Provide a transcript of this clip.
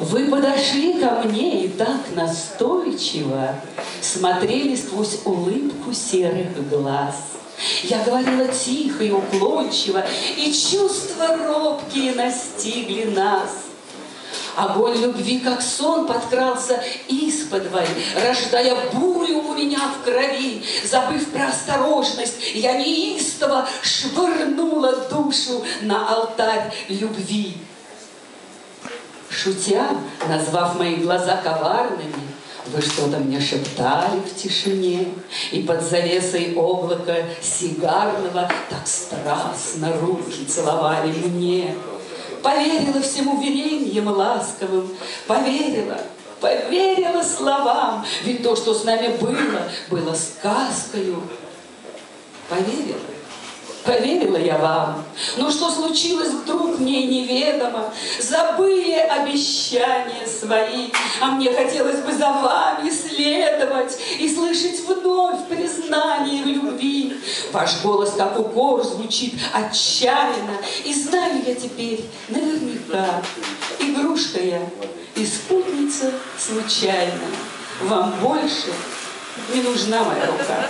Вы подошли ко мне и так настойчиво Смотрели сквозь улыбку серых глаз. Я говорила тихо и уклончиво, И чувства робкие настигли нас. Огонь любви, как сон, подкрался исподволь, Рождая бурю у меня в крови. Забыв про осторожность, я неистово Швырнула душу на алтарь любви. Шутя, назвав мои глаза коварными, вы что-то мне шептали в тишине, И под завесой облака сигарного Так страстно руки целовали мне. Поверила всем уверениям ласковым, Поверила, поверила словам, Ведь то, что с нами было, было сказкою. Поверила. Поверила я вам, но что случилось вдруг мне неведомо. Забыли обещания свои, а мне хотелось бы за вами следовать и слышать вновь признание любви. Ваш голос, как укор, звучит отчаянно, и знаю я теперь наверняка, игрушка я и спутница случайно. Вам больше не нужна моя рука.